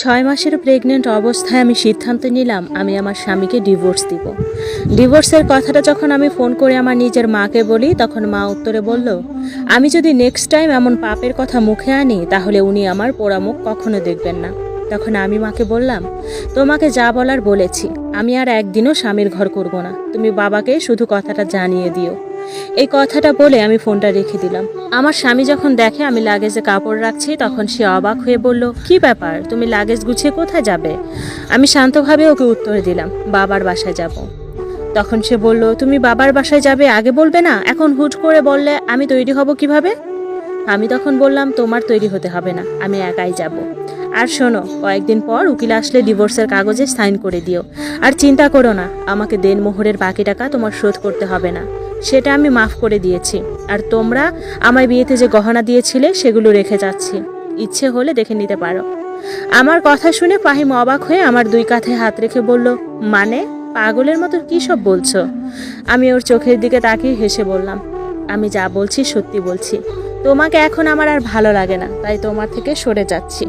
ছয় মাসের প্রেগনেন্ট অবস্থায় আমি সিদ্ধান্ত নিলাম, আমি আমার স্বামীকে ডিভোর্স দিব। ডিভোর্সের কথাটা যখন আমি ফোন করে আমার নিজের মাকে বলি, তখন মা উত্তরে বলল, আমি যদি নেক্সট টাইম এমন পাপের কথা মুখে আনি, তাহলে উনি আমার পোড়ামুখ কখনো দেখবেন না। তখন আমি মাকে বললাম, তোমাকে যা বলার বলেছি, আমি আর একদিনও স্বামীর ঘর করব না। তুমি বাবাকে শুধু কথাটা জানিয়ে দিও। এই কথাটা বলে আমি ফোনটা রেখে দিলাম। আমার স্বামী যখন দেখে আমি লাগেজে কাপড় রাখছি, তখন সে অবাক হয়ে বলল, কি ব্যাপার? তুমি লাগেজ গুছিয়ে কোথায় যাবে? আমি শান্তভাবে ওকে উত্তর দিলাম, বাবার বাসায় যাব। তখন সে বলল, তুমি বাবার বাসায় যাবে আগে বলবে না? এখন হুট করে বললে আমি তৈরি হব কীভাবে? আমি তখন বললাম, তোমার তৈরি হতে হবে না, আমি একাই যাব। আর শোনো, কয়েকদিন পর উকিল আসলে ডিভোর্সের কাগজে সাইন করে দিও। আর চিন্তা করো না, আমাকে দেনমোহরের বাকি টাকা তোমার শোধ করতে হবে না। সেটা আমি মাফ করে দিয়েছি। আর তোমরা আমায় বিয়েতে যে গহনা দিয়েছিলে, সেগুলো রেখে যাচ্ছি। ইচ্ছে হলে দেখে নিতে পারো। আমার কথা শুনে ফাহিম অবাক হয়ে আমার দুই কাঁধে হাত রেখে বলল মানে পাগলের মতো কী সব বলছো? আমি ওর চোখের দিকে তাকিয়ে হেসে বললাম, আমি যা বলছি সত্যি বলছি। তোমাকে এখন আমার আর ভালো লাগে না, তাই তোমার থেকে সরে যাচ্ছি।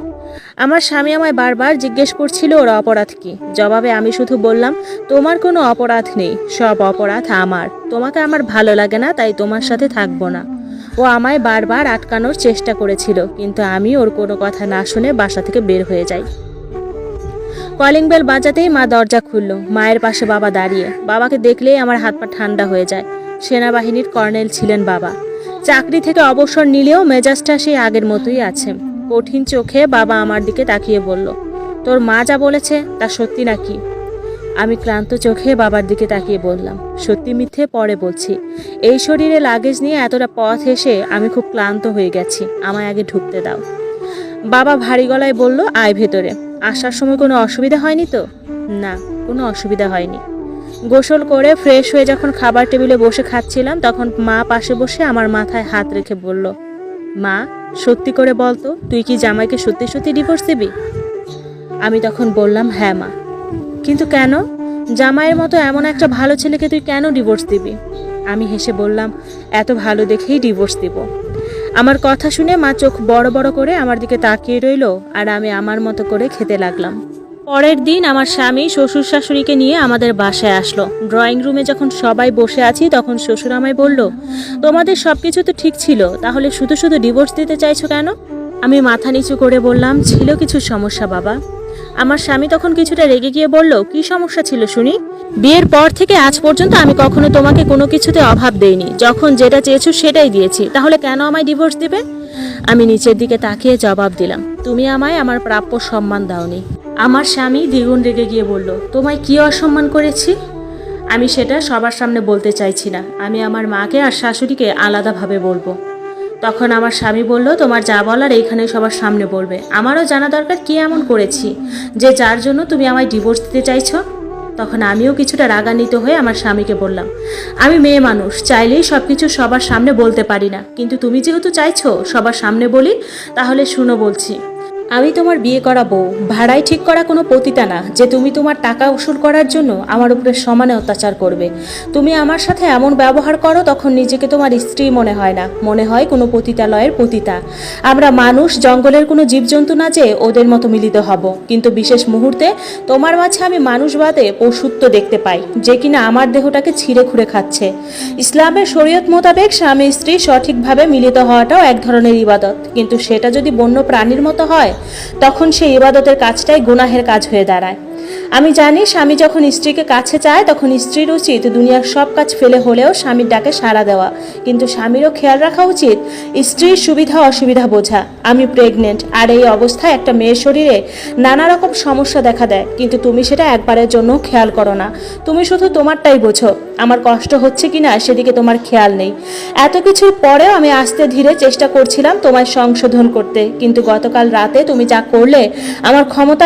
আমার স্বামী আমায় বারবার জিজ্ঞেস করছিল ওর অপরাধ কি। জবাবে আমি শুধু বললাম, তোমার কোনো অপরাধ নেই, সব অপরাধ আমার। তোমাকে আমার ভালো লাগে না, তাই তোমার সাথে থাকব না। ও আমায় বারবার আটকানোর চেষ্টা করেছিল, কিন্তু আমি ওর কোনো কথা না শুনে বাসা থেকে বের হয়ে যাই। কলিং বেল বাজাতেই মা দরজা খুলল, মায়ের পাশে বাবা দাঁড়িয়ে। বাবাকে দেখলেই আমার হাত পা ঠান্ডা হয়ে যায়। সেনাবাহিনীর কর্নেল ছিলেন বাবা। চাকরি থেকে অবসর নিলেও মেজাজটা সেই আগের মতোই আছে। কঠিন চোখে বাবা আমার দিকে তাকিয়ে বলল, তোর মা যা বলেছে তা সত্যি নাকি? আমি ক্লান্ত চোখে বাবার দিকে তাকিয়ে বললাম, সত্যি মিথ্যে পরে বলছি। এই শরীরে লাগেজ নিয়ে এতটা পথ এসে আমি খুব ক্লান্ত হয়ে গেছি, আমায় আগে ঢুকতে দাও। বাবা ভারী গলায় বলল, আয় ভেতরে। আসার সময় কোনো অসুবিধা হয়নি তো? না, কোনো অসুবিধা হয়নি। গোসল করে ফ্রেশ হয়ে যখন খাবার টেবিলে বসে খাচ্ছিলাম, তখন মা পাশে বসে আমার মাথায় হাত রেখে বলল, মা সত্যি করে বলতো তুই কি জামাইকে সত্যি সত্যি ডিভোর্স দিবি? আমি তখন বললাম হ্যাঁ মা। কিন্তু কেন? জামাইয়ের মতো এমন একটা ভালো ছেলেকে তুই কেন ডিভোর্স দিবি? আমি হেসে বললাম, এত ভালো দেখেই ডিভোর্স দিব। আমার কথা শুনে মা চোখ বড় বড় করে আমার দিকে তাকিয়ে রইল আর আমি আমার মতো করে খেতে লাগলাম। পরের দিন আমার স্বামী শ্বশুর শাশুড়িকে নিয়ে আমাদের বাসায় আসলো। ড্রয়িং রুমে যখন সবাই বসে আছি, তখন শ্বশুর আমায় বলল, তোমাদের সব কিছু তো ঠিক ছিল, তাহলে শুধু শুধু ডিভোর্স দিতে চাইছো কেন? আমি মাথা নিচু করে বললাম, ছিল কিছু সমস্যা, বাবা। আমার স্বামী তখন কিছুটা রেগে গিয়ে বলল, কি সমস্যা ছিল শুনি? বিয়ের পর থেকে আজ পর্যন্ত আমি কখনো তোমাকে কোনো কিছুতে অভাব দেইনি। যখন যেটা চেয়েছো সেটাই দিয়েছি। তাহলে কেন আমায় ডিভোর্স দিবে? আমি নিচের দিকে তাকিয়ে জবাব দিলাম, তুমি আমায় আমার প্রাপ্য সম্মান দাওনি। আমার স্বামী দ্বিগুণ রেগে গিয়ে বলল, তোমায় কি অসম্মান করেছি? আমি সেটা সবার সামনে বলতে চাইছি না। আমি আমার মাকে আর শাশুড়িকে আলাদাভাবে বলব। তখন আমার স্বামী বলল, তোমার যা বলার এইখানে সবার সামনে বলবে। আমারও জানা দরকার কি এমন করেছি, যে যার জন্য তুমি আমায় ডিভোর্স দিতে চাইছো? তখন আমিও কিছুটা রাগান্বিত হয়ে আমার স্বামীকে বললাম, আমি মেয়ে মানুষ, চাইলেই সব কিছু সবার সামনে বলতে পারি না। কিন্তু তুমি যেহেতু চাইছো সবার সামনে বলি, তাহলে শুনো বলছি। আমি তোমার বিয়ে করা বউ। ভাড়ায় ঠিক করা কোনো পতিতা না, যে তুমি তোমার টাকা উসুল করার জন্য আমার উপরে সমানে অত্যাচার করবে। তুমি আমার সাথে এমন ব্যবহার করো তখন নিজেকে তোমার স্ত্রী মনে হয় না। মনে হয় কোনো পতিতালয়ের পতিতা। আমরা মানুষ, জঙ্গলের কোনো জীবজন্তু না যে ওদের মতো মিলিত হব। কিন্তু বিশেষ মুহূর্তে তোমার মাঝে আমি মানুষ বাদে পশুত্ব দেখতে পাই, যে কিনা আমার দেহটাকে ছিঁড়ে খুঁড়ে খাচ্ছে। ইসলামের শরীয়ত মোতাবেক স্বামী স্ত্রী সঠিকভাবে মিলিত হওয়াটাও এক ধরনের ইবাদত। কিন্তু সেটা যদি বন্য প্রাণীর মতো হয় তখন সেই ইবাদতের কাজটাই গুনাহের কাজ হয়ে দাঁড়ায়। আমি জানি স্বামী যখন স্ত্রীকে কাছে চায়, তখন স্ত্রীর উচিত দুনিয়ার সব কাজ ফেলে হলেও স্বামীর ডাকে সাড়া দেওয়া। কিন্তু স্বামীরও খেয়াল রাখা উচিত স্ত্রীর সুবিধা অসুবিধা বোঝা। আমি প্রেগনেন্ট আর এই অবস্থায় একটা মেয়ের শরীরে নানা রকম সমস্যা দেখা দেয়। কিন্তু তুমি সেটা একবারের জন্য খেয়াল করো না। তুমি শুধু তোমারটাই বোঝো। আমার কষ্ট হচ্ছে কিনা সেদিকে তোমার খেয়াল নেই। এত কিছুর পরেও আমি আস্তে ধীরে চেষ্টা করছিলাম তোমায় সংশোধন করতে। কিন্তু গতকাল রাতে তুমি যা করলে, আমার ক্ষমতা